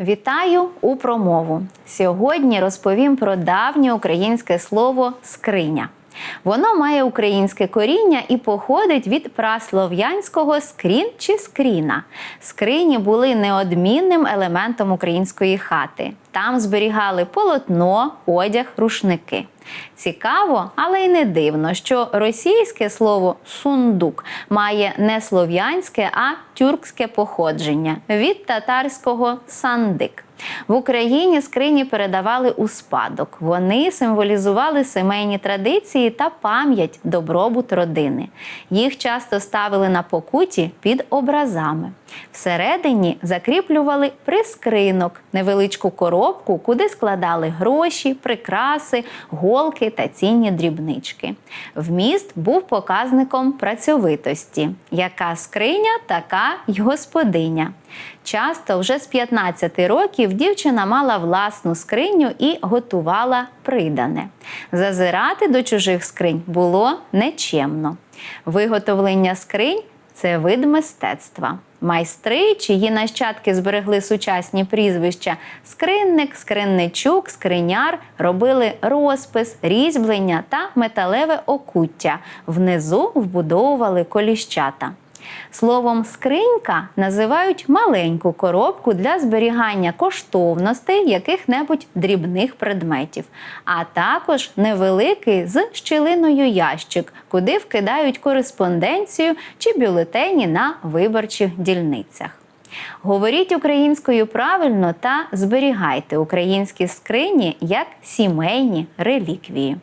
Вітаю у промову. Сьогодні розповім про давнє українське слово скриня. Воно має українське коріння і походить від праслов'янського скрін чи скріна. Скрині були неодмінним елементом української хати. Там зберігали полотно, одяг, рушники. Цікаво, але й не дивно, що російське слово сундук має не слов'янське, а тюркське походження від татарського сандик. В Україні скрині передавали у спадок. Вони символізували сімейні традиції та пам'ять, добробут родини. Їх часто ставили на покуті під образами. Всередині закріплювали прискринок, невеличку коробку, куди складали гроші, прикраси, голки та цінні дрібнички. Вміст був показником працьовитості. Яка скриня, така й господиня. Часто вже з 15 років дівчина мала власну скриню і готувала придане. Зазирати до чужих скринь було нечемно. Виготовлення скринь це вид мистецтва. Майстри, чиї нащадки зберегли сучасні прізвища скринник, скринничук, скриняр, робили розпис, різьблення та металеве окуття. Внизу вбудовували коліщата. Словом, скринька називають маленьку коробку для зберігання коштовностей яких-небудь дрібних предметів, а також невеликий з щілиною ящик, куди вкидають кореспонденцію чи бюлетені на виборчих дільницях. Говоріть українською правильно та зберігайте українські скрині як сімейні реліквії.